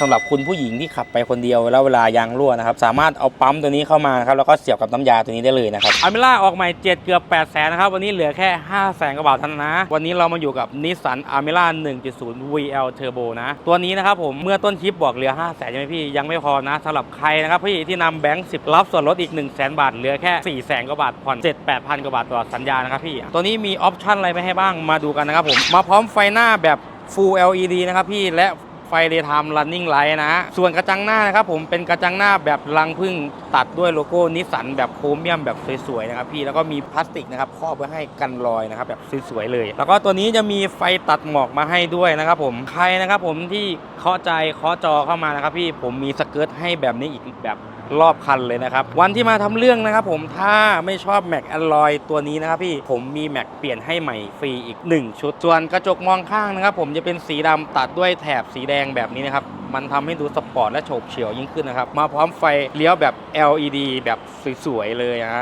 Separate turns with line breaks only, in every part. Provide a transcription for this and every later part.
สำหรับคุณผู้หญิงที่ขับไปคนเดียวแล้วเวลายางรั่วนะครับ สามารถเอาปั๊มตัวนี้เข้ามาครับแล้วก็เสียบกับน้ำยาตัวนี้ได้เลยนะครับอามิล่าออกใหม่7เกือบ8แสนนะครับ วันนี้เหลือแค่5แสนกว่าบาทเท่านั้นนะ วันนี้เรามาอยู่กับนิสสันอามิล่า1.0 VL Turbo นะ ตัวนี้นะครับผมเมื่อต้นคลิปบอกเหลือ5แสนใช่ไหมพี่ยังไม่พอนะสำหรับใครนะครับพี่ที่นำแบงค์10 รับส่วนลดอีก 1 0 0 0 0แสนบาทเหลือแค่4แสนกว่าบาทผ่อน7 8 0 0 0กว่าบาทต่อสัญญานะครับพี่ตัวนี้มีออปชั่นอะไรไม่ให้บ้างมาดูกันนะครับผมมาพร้อมไฟหน้าแบบ Full LED นะครับพี่และ ไฟ Daytime Running Light นะฮะส่วนกระจังหน้านะครับผมเป็นกระจังหน้าแบบรังพึ่งตัดด้วยโลโก้นิสสันแบบโครเมียมแบบสวยๆนะครับพี่แล้วก็มีพลาสติกนะครับครอบไว้ให้กันรอยนะครับแบบสวยๆเลย แล้วก็ตัวนี้จะมีไฟตัดหมอกมาให้ด้วยนะครับผมใครนะครับผมที่เคาะใจเคาะจอเข้ามานะครับพี่ผมมีสเกิร์ตให้แบบนี้อีกแบบ รอบคันเลยนะครับ วันที่มาทำเรื่องนะครับผมถ้าไม่ชอบแม็กอลลอยตัวนี้นะครับพี่ผมมีแม็กเปลี่ยนให้ใหม่ฟรีอีก 1 ชุด ส่วนกระจกมองข้างนะครับผมจะเป็นสีดำตัดด้วยแถบสีแดงแบบนี้นะครับ มันทำให้ดูสปอร์ตและโฉบเฉี่ยวยิ่งขึ้นนะครับ มาพร้อมไฟเลี้ยวแบบ LED แบบสวยๆเลยอ่า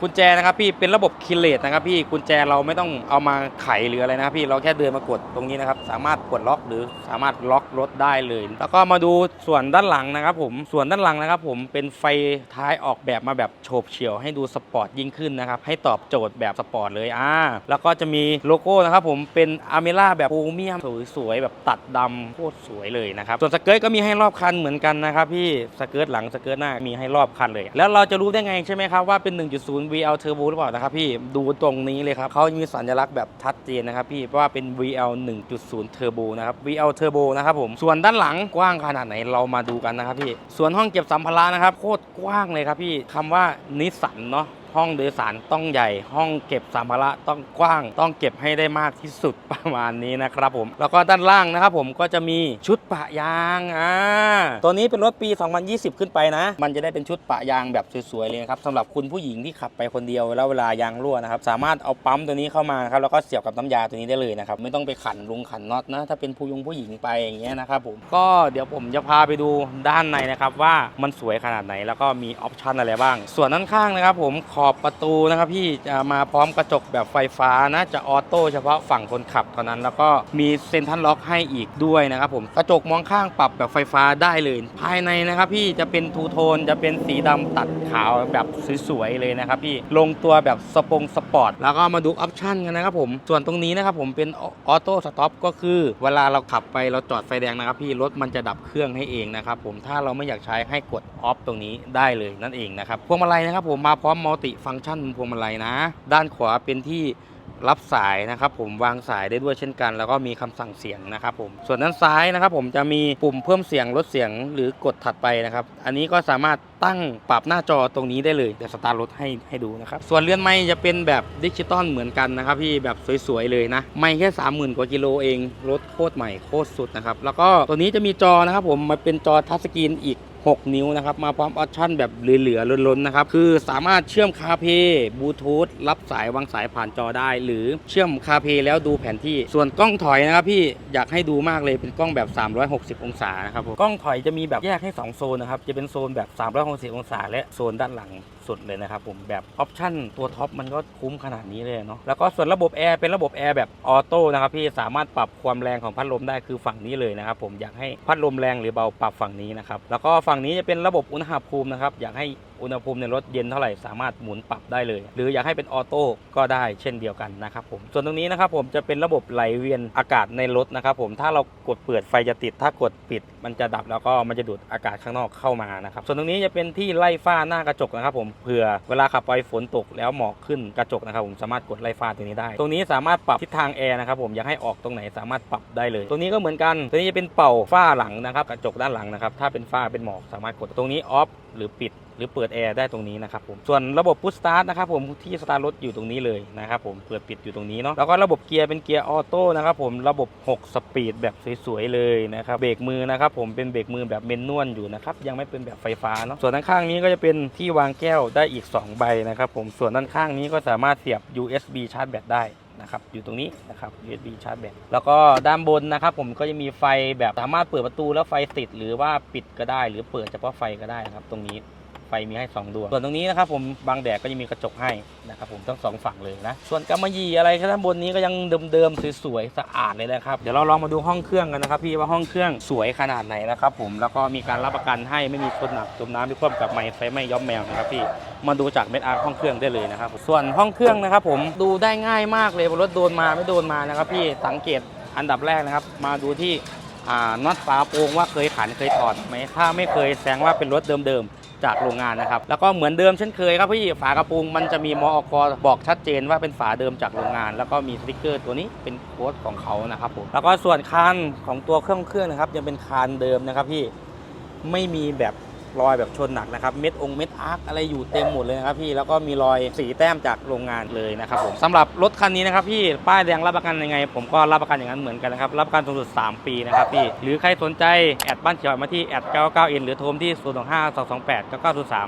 กุญแจนะครับพี่เป็นระบบคิเลตนะครับพี่กุญแจเราไม่ต้องเอามาไขหรืออะไรนะครับพี่เราแค่เดินมากดตรงนี้นะครับ สามารถกดล็อกหรือสามารถล็อกรถได้เลย แล้วก็มาดูส่วนด้านหลังนะครับ ผมส่วนด้านหลังนะครับ ผมเป็นไฟท้ายออกแบบมาแบบโฉบเฉี่ยวให้ดูสปอร์ตยิ่งขึ้นนะครับให้ตอบโจทย์แบบสปอร์ตเลยอ่าแล้วก็จะมีโลโก้นะครับผมเป็นอาเมล่าแบบโพรเมียมสวยๆแบบตัดดำโคตรสวยเลยนะครับส่วนสเกิร์ตก็มีให้รอบคันเหมือนกันนะครับพี่สเกิร์ตหลังสเกิร์ตหน้ามีให้รอบคันเลย แล้วเราจะรู้ได้ไงใช่ไหมครับว่าเป็น 1.0 VL Turbo หรือเปล่านะครับพี่ดูตรงนี้เลยครับเขามีสัญลักษณ์แบบชัดเจนนะครับพี่เพราะว่าเป็น VL 1.0 Turbo นะครับ VL Turbo นะครับผมส่วนด้านหลังกว้างขนาดไหนเรามาดูกันนะครับพี่ส่วนห้องเก็บสัมภาระนะครับโคตรกว้างเลยครับพี่คำว่านิสสันเนาะห้องโดยสารต้องใหญ่ ห้องเก็บสัมภาระต้องกว้าง ต้องเก็บให้ได้มากที่สุดประมาณนี้นะครับผม แล้วก็ด้านล่างนะครับผมก็จะมีชุดปะยางอ่าตัวนี้เป็นรถปี 2020 ขึ้นไปนะ มันจะได้เป็นชุดปะยางแบบสวยๆเลยครับสำหรับคุณผู้หญิงที่ขับไปคนเดียวแล้วเวลายางรั่วนะครับสามารถเอาปั๊มตัวนี้เข้ามาครับแล้วก็เสียบกับน้ำยาตัวนี้ได้เลยนะครับไม่ต้องไปขันลุงขันน็อตนะ ถ้าเป็นผู้ยงผู้หญิงไปอย่างเงี้ยนะครับผมก็เดี๋ยวผมจะพาไปดูด้านในนะครับว่ามันสวยขนาดไหนแล้วก็มีออปชันอะไรบ้าง ส่วนด้านข้างนะครับผมขอบประตูนะครับพี่จะมาพร้อมกระจกแบบไฟฟ้านะจะออโต้เฉพาะฝั่งคนขับเท่านั้น แล้วก็มีเซ็นทรัลล็อกให้อีกด้วยนะครับผมกระจกมองข้างปรับแบบไฟฟ้าได้เลย ภายในนะครับพี่จะเป็นทูโทนจะเป็นสีดำตัดขาวแบบสวยๆเลยนะครับพี่ลงตัวแบบสปงสปอร์ตแล้วก็มาดูออปชั่นกันนะครับผมส่วนตรงนี้นะครับผมเป็นออโต้สต็อปก็คือเวลาเราขับไปเราจอดไฟแดงนะครับพี่รถมันจะดับเครื่องให้เองนะครับผมถ้าเราไม่อยากใช้ให้กดออฟตรงนี้ได้เลยนั่นเองนะครับพวงมาลัยนะครับผมมาพร้อมมัลติฟังก์ชันพวงมาลัยนะ ด้านขวาเป็นที่รับสายนะครับผมวางสายได้ด้วยเช่นกัน แล้วก็มีคำสั่งเสียงนะครับผมส่วนด้านซ้ายนะครับผมจะมีปุ่มเพิ่มเสียงลดเสียงหรือกดถัดไปนะครับ อันนี้ก็สามารถตั้งปรับหน้าจอตรงนี้ได้เลยเดี๋ยวสตาร์ทรถให้ให้ดูนะครับส่วนเลื่อนไม้จะเป็นแบบดิจิตอลเหมือนกันนะครับพี่แบบสวยๆเลยนะไม่แค่ 30,000 กว่ากิโลเองรถโคตรใหม่โคตรสุดนะครับแล้วก็ตัวนี้จะมีจอนะครับผมมาเป็นจอทัชสกรีนอีก 6 นิ้วนะครับ มาพร้อมออปชั่นแบบเหลือๆล้นๆนะครับ คือสามารถเชื่อมคาเพย์บลูทูธรับสายวางสายผ่านจอได้ หรือเชื่อมคาเพย์แล้วดูแผนที่ ส่วนกล้องถอยนะครับพี่อยากให้ดูมากเลยเป็นกล้องแบบ 360 องศานะครับผมกล้องถอยจะมีแบบแยกให้ 2 โซนนะครับ จะเป็นโซนแบบ 360 องศา และโซนด้านหลัง สุดเลยนะครับผมแบบออปชั่นตัวท็อปมันก็คุ้มขนาดนี้เลยเนาะแล้วก็ส่วนระบบแอร์เป็นระบบแอร์แบบออโต้นะครับพี่สามารถปรับความแรงของพัดลมได้คือฝั่งนี้เลยนะครับผมอยากให้พัดลมแรงหรือเบาปรับฝั่งนี้นะครับแล้วก็ฝั่งนี้จะเป็นระบบอุณหภูมินะครับอยากให้ อุณหภูมิในรถเย็นเท่าไหร่สามารถหมุนปรับได้เลย หรืออยากให้เป็นออโต้ก็ได้เช่นเดียวกันนะครับผมส่วนตรงนี้นะครับผมจะเป็นระบบไหลเวียนอากาศในรถนะครับผมถ้าเรากดเปิดไฟจะติด ถ้ากดปิด มันจะดับแล้วก็มันจะดูดอากาศข้างนอกเข้ามานะครับส่วนตรงนี้จะเป็นที่ไล่ฝ้าหน้ากระจกนะครับผมเผื่อเวลาขับไปฝนตกแล้วหมอกขึ้นกระจกนะครับผมสามารถกดไล่ฝ้าตรงนี้ได้ ตรงนี้สามารถปรับทิศทางแอร์นะครับผมอยากให้ออกตรงไหนสามารถปรับได้เลย ตรงนี้ก็เหมือนกันตัวนี้จะเป็นเป่าฝ้าหลังนะครับกระจกด้านหลังนะครับถ้าเป็นฝ้าเป็นหมอกสามารถกดตรงนี้ออฟ หรือปิดหรือเปิดแอร์ได้ตรงนี้นะครับผมส่วนระบบพุชสตาร์ทนะครับผมที่สตาร์ทรถอยู่ตรงนี้เลยนะครับผมเปิดปิดอยู่ตรงนี้เนาะแล้วก็ระบบเกียร์เป็นเกียร์ออโต้นะครับผมระบบ 6 สปีดแบบสวยๆเลยนะครับเบรกมือนะครับผมเป็นเบรกมือแบบเมนนวลอยู่นะครับยังไม่เป็นแบบไฟฟ้าเนาะส่วนด้านข้างนี้ก็จะเป็นที่วางแก้วได้อีก 2 ใบนะครับผมส่วนด้านข้างนี้ก็สามารถเสียบ USB ชาร์จแบตได้ นะครับอยู่ตรงนี้นะครับ USB ชาร์จแบตแล้วก็ด้านบนนะครับ ผมก็จะมีไฟแบบสามารถเปิดประตูแล้วไฟติด หรือว่าปิดก็ได้ หรือเปิดเฉพาะไฟก็ได้นะครับ ตรงนี้ ไฟมีให้2ดวงส่วนตรงนี้นะครับผมบางแดดก็ยังมีกระจกให้นะครับผมทั้งสองฝั่งเลยนะ ส่วนกำมะหยี่อะไรข้างบนนี้ก็ยังเดิมๆสวยๆสะอาดเลยนะครับเดี๋ยวเราลองมาดูห้องเครื่องกันนะครับพี่ว่าห้องเครื่องสวยขนาดไหนนะครับผมแล้วก็มีการรับประกันให้ไม่มีคนหนักจมน้ำที่ควบกับไม้ไฟไม้ย้อมแมวนะครับพี่มาดูจากเม็ดอาร์ห้องเครื่องได้เลยนะครับส่วนห้องเครื่องนะครับผมดูได้ง่ายมากเลยรถโดนมาไม่โดนมานะครับพี่สังเกตอันดับแรกนะครับ มาดูที่น็อตฝาโปรงว่าเคยขันเคยถอดไหมถ้าไม่เคยแสดงว่าเป็นรถเดิมๆ จากโรงงานนะครับ แล้วก็เหมือนเดิมเช่นเคยครับพี่ฝากระโปรงมันจะมีมอกบอกชัดเจนว่าเป็นฝาเดิมจากโรงงาน แล้วก็มีสติกเกอร์ตัวนี้เป็นโค้ดของเขานะครับผมแล้วก็ส่วนคานของตัวเครื่องเครื่องนะครับยังเป็นคานเดิมนะครับพี่ไม่มีแบบ รอยแบบชนหนักนะครับ เม็ดองเม็ดอาร์คอะไรอยู่เต็มหมดเลยนะครับพี่แล้วก็มีรอยสีแต้มจากโรงงานเลยนะครับผมสำหรับรถคันนี้นะครับพี่ป้ายแดงรับประกันยังไง ผมก็รับประกันอย่างนั้นเหมือนกันนะครับรับประกันสูงสุด 3 ปีนะครับพี่หรือใครสนใจแอดบ้านเขียวมาที่แอด99 n หรือโทรมที่ 0 2 5 2 2 8 9 9 0 3